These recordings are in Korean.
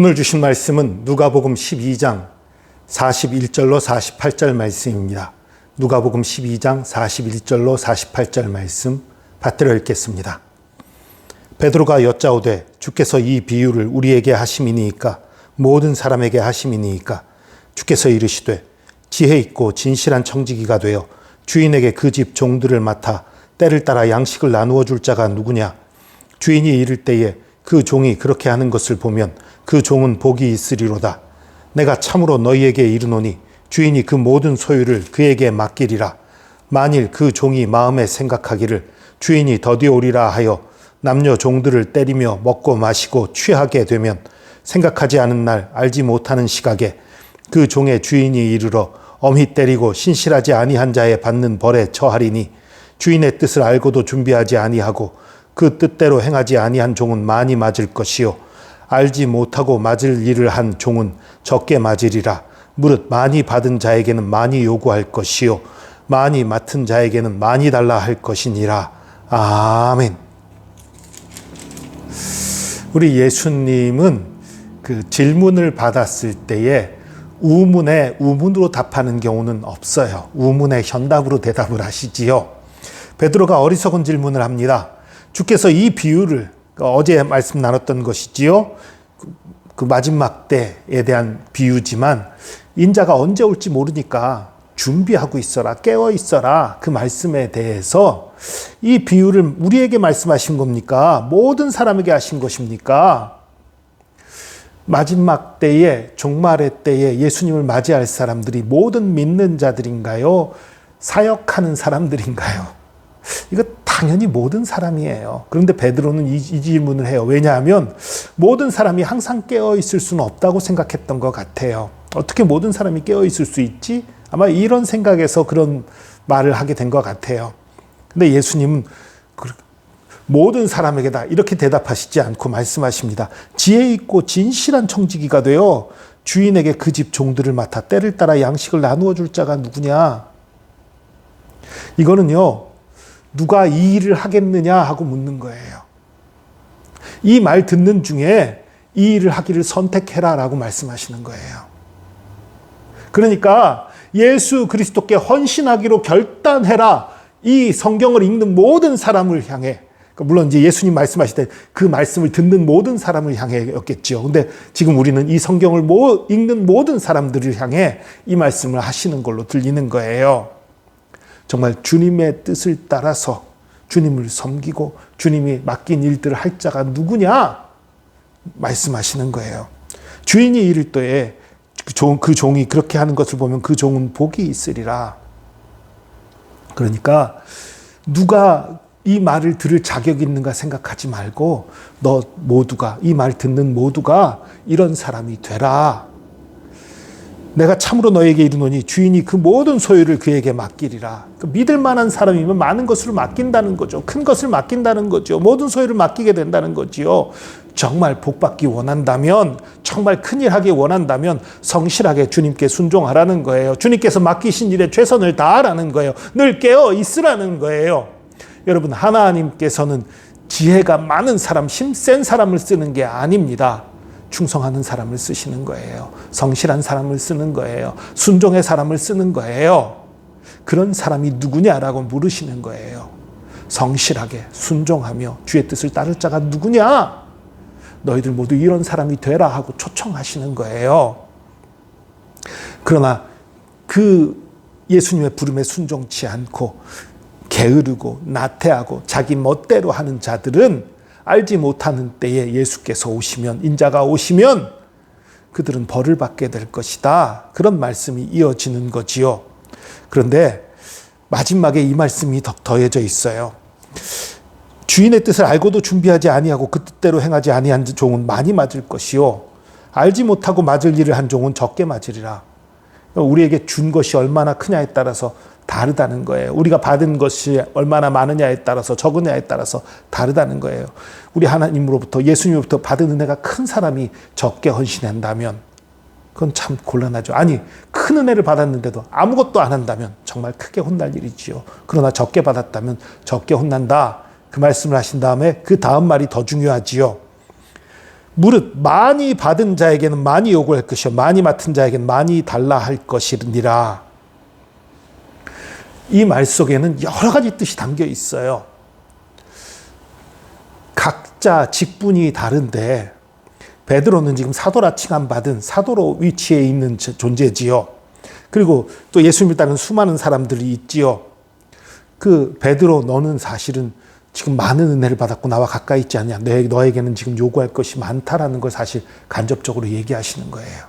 오늘 주신 말씀은 누가복음 12장 41절로 48절 말씀입니다. 누가복음 12장 41절로 48절 말씀 받들어 읽겠습니다. 베드로가 여짜오되 주께서 이 비유를 우리에게 하심이니이까 모든 사람에게 하심이니이까 주께서 이르시되 지혜 있고 진실한 청지기가 되어 주인에게 그 집 종들을 맡아 때를 따라 양식을 나누어 줄 자가 누구냐 주인이 이를 때에 그 종이 그렇게 하는 것을 보면 그 종은 복이 있으리로다. 내가 참으로 너희에게 이르노니 주인이 그 모든 소유를 그에게 맡기리라. 만일 그 종이 마음에 생각하기를 주인이 더디오리라 하여 남녀 종들을 때리며 먹고 마시고 취하게 되면 생각하지 않은 날 알지 못하는 시각에 그 종의 주인이 이르러 엄히 때리고 신실하지 아니한 자에 받는 벌에 처하리니 주인의 뜻을 알고도 준비하지 아니하고 그 뜻대로 행하지 아니한 종은 많이 맞을 것이요 알지 못하고 맞을 일을 한 종은 적게 맞으리라 무릇 많이 받은 자에게는 많이 요구할 것이요 많이 맡은 자에게는 많이 달라 할 것이니라 아멘. 우리 예수님은 그 질문을 받았을 때에 우문에 우문으로 답하는 경우는 없어요. 우문에 현답으로 대답을 하시지요. 베드로가 어리석은 질문을 합니다. 주께서 이 비유를 어제 말씀 나눴던 것이지요. 그 마지막 때에 대한 비유지만 인자가 언제 올지 모르니까 준비하고 있어라, 깨어 있어라. 그 말씀에 대해서 이 비유를 우리에게 말씀하신 겁니까? 모든 사람에게 하신 것입니까? 마지막 때에, 종말의 때에 예수님을 맞이할 사람들이 모든 믿는 자들인가요? 사역하는 사람들인가요? 이거 당연히 모든 사람이에요. 그런데 베드로는 이, 이 질문을 해요. 왜냐하면 모든 사람이 항상 깨어 있을 수는 없다고 생각했던 것 같아요. 어떻게 모든 사람이 깨어 있을 수 있지? 아마 이런 생각에서 그런 말을 하게 된 것 같아요. 근데 예수님은 모든 사람에게 다 이렇게 대답하시지 않고 말씀하십니다. 지혜 있고 진실한 청지기가 되어 주인에게 그 집 종들을 맡아 때를 따라 양식을 나누어 줄 자가 누구냐? 이거는요, 누가 이 일을 하겠느냐 하고 묻는 거예요. 이 말 듣는 중에 이 일을 하기를 선택해라 라고 말씀하시는 거예요. 그러니까 예수 그리스도께 헌신하기로 결단해라. 이 성경을 읽는 모든 사람을 향해 그러니까 물론 이제 예수님 말씀하실 때 그 말씀을 듣는 모든 사람을 향해였겠죠. 근데 지금 우리는 이 성경을 읽는 모든 사람들을 향해 이 말씀을 하시는 걸로 들리는 거예요. 정말 주님의 뜻을 따라서 주님을 섬기고 주님이 맡긴 일들을 할 자가 누구냐? 말씀하시는 거예요. 주인이 이를 때에 그, 종, 그 종이 그렇게 하는 것을 보면 그 종은 복이 있으리라. 그러니까 누가 이 말을 들을 자격이 있는가 생각하지 말고 너 모두가 이 말 듣는 모두가 이런 사람이 되라. 내가 참으로 너에게 이르노니 주인이 그 모든 소유를 그에게 맡기리라. 그 믿을 만한 사람이면 많은 것을 맡긴다는 거죠. 큰 것을 맡긴다는 거죠. 모든 소유를 맡기게 된다는 거지요. 정말 복받기 원한다면, 정말 큰일 하기 원한다면 성실하게 주님께 순종하라는 거예요. 주님께서 맡기신 일에 최선을 다하라는 거예요. 늘 깨어 있으라는 거예요. 여러분, 하나님께서는 지혜가 많은 사람, 힘센 사람을 쓰는 게 아닙니다. 충성하는 사람을 쓰시는 거예요. 성실한 사람을 쓰는 거예요. 순종의 사람을 쓰는 거예요. 그런 사람이 누구냐라고 물으시는 거예요. 성실하게 순종하며 주의 뜻을 따를 자가 누구냐? 너희들 모두 이런 사람이 되라 하고 초청하시는 거예요. 그러나 그 예수님의 부름에 순종치 않고 게으르고 나태하고 자기 멋대로 하는 자들은 알지 못하는 때에 예수께서 오시면 인자가 오시면 그들은 벌을 받게 될 것이다. 그런 말씀이 이어지는 거지요. 그런데 마지막에 이 말씀이 더해져 있어요. 주인의 뜻을 알고도 준비하지 아니하고 그 뜻대로 행하지 아니한 종은 많이 맞을 것이요 알지 못하고 맞을 일을 한 종은 적게 맞으리라. 우리에게 준 것이 얼마나 크냐에 따라서 다르다는 거예요. 우리가 받은 것이 얼마나 많으냐에 따라서 적으냐에 따라서 다르다는 거예요. 우리 하나님으로부터 예수님으로부터 받은 은혜가 큰 사람이 적게 헌신한다면 그건 참 곤란하죠. 아니, 큰 은혜를 받았는데도 아무것도 안 한다면 정말 크게 혼날 일이지요. 그러나 적게 받았다면 적게 혼난다. 그 말씀을 하신 다음에 그 다음 말이 더 중요하지요. 무릇 많이 받은 자에게는 많이 요구할 것이요 많이 맡은 자에게는 많이 달라 할 것이니라. 이 말 속에는 여러 가지 뜻이 담겨 있어요. 각자 직분이 다른데 베드로는 지금 사도라 칭함 받은 사도로 위치에 있는 존재지요. 그리고 또 예수님을 따르는 수많은 사람들이 있지요. 그 베드로 너는 사실은 지금 많은 은혜를 받았고 나와 가까이 있지 않냐. 너, 너에게는 지금 요구할 것이 많다라는 걸 사실 간접적으로 얘기하시는 거예요.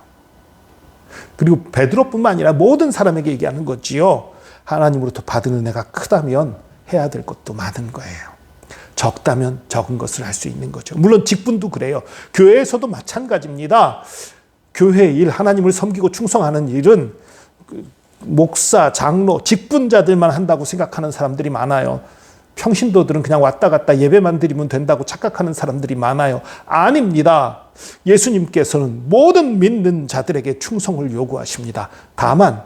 그리고 베드로뿐만 아니라 모든 사람에게 얘기하는 거지요. 하나님으로부터 받은 은혜가 크다면 해야 될 것도 많은 거예요. 적다면 적은 것을 할 수 있는 거죠. 물론 직분도 그래요. 교회에서도 마찬가지입니다. 교회 일, 하나님을 섬기고 충성하는 일은 그 목사, 장로, 직분자들만 한다고 생각하는 사람들이 많아요. 평신도들은 그냥 왔다 갔다 예배만 드리면 된다고 착각하는 사람들이 많아요. 아닙니다. 예수님께서는 모든 믿는 자들에게 충성을 요구하십니다. 다만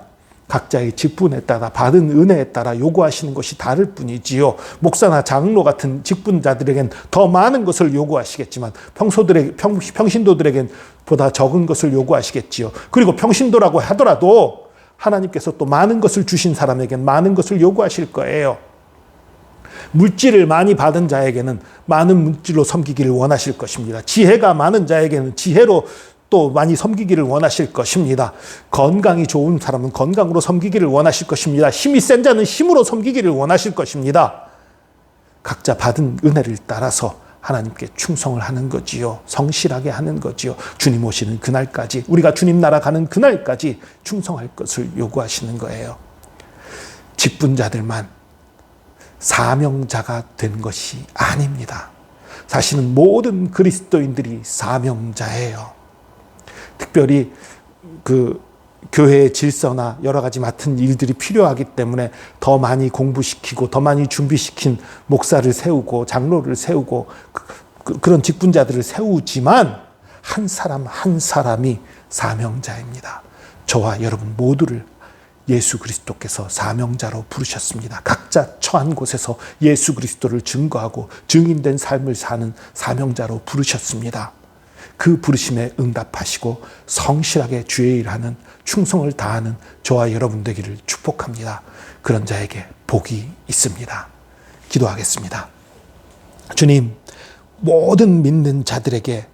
각자의 직분에 따라 받은 은혜에 따라 요구하시는 것이 다를 뿐이지요. 목사나 장로 같은 직분자들에겐 더 많은 것을 요구하시겠지만 평소들에게 평, 평신도들에겐 보다 적은 것을 요구하시겠지요. 그리고 평신도라고 하더라도 하나님께서 또 많은 것을 주신 사람에겐 많은 것을 요구하실 거예요. 물질을 많이 받은 자에게는 많은 물질로 섬기기를 원하실 것입니다. 지혜가 많은 자에게는 지혜로 또 많이 섬기기를 원하실 것입니다. 건강이 좋은 사람은 건강으로 섬기기를 원하실 것입니다. 힘이 센 자는 힘으로 섬기기를 원하실 것입니다. 각자 받은 은혜를 따라서 하나님께 충성을 하는 거지요. 성실하게 하는 거지요. 주님 오시는 그날까지, 우리가 주님 나라 가는 그날까지 충성할 것을 요구하시는 거예요. 직분자들만 사명자가 된 것이 아닙니다. 사실은 모든 그리스도인들이 사명자예요. 특별히 그 교회의 질서나 여러 가지 맡은 일들이 필요하기 때문에 더 많이 공부시키고 더 많이 준비시킨 목사를 세우고 장로를 세우고 그, 그, 런 직분자들을 세우지만 한 사람 한 사람이 사명자입니다. 저와 여러분 모두를 예수 그리스도께서 사명자로 부르셨습니다. 각자 처한 곳에서 예수 그리스도를 증거하고 증인된 삶을 사는 사명자로 부르셨습니다. 그 부르심에 응답하시고 성실하게 주의 일하는 충성을 다하는 저와 여러분 되기를 축복합니다. 그런 자에게 복이 있습니다. 기도하겠습니다. 주님, 모든 믿는 자들에게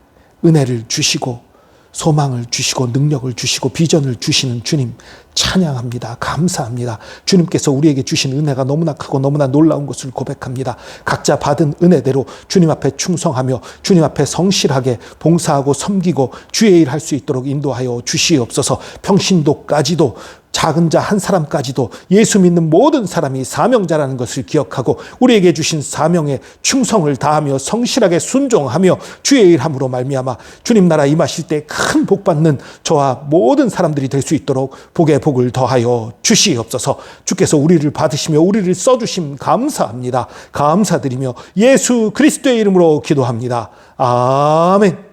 은혜를 주시고 소망을 주시고 능력을 주시고 비전을 주시는 주님 찬양합니다. 감사합니다. 주님께서 우리에게 주신 은혜가 너무나 크고 너무나 놀라운 것을 고백합니다. 각자 받은 은혜대로 주님 앞에 충성하며 주님 앞에 성실하게 봉사하고 섬기고 주의 일 할 수 있도록 인도하여 주시옵소서 평신도까지도 작은 자 한 사람까지도 예수 믿는 모든 사람이 사명자라는 것을 기억하고 우리에게 주신 사명에 충성을 다하며 성실하게 순종하며 주의 일함으로 말미암아 주님 나라 임하실 때 큰 복 받는 저와 모든 사람들이 될 수 있도록 복의 복을 더하여 주시옵소서. 주께서 우리를 받으시며 우리를 써 주심 감사합니다. 감사드리며 예수 그리스도의 이름으로 기도합니다. 아멘.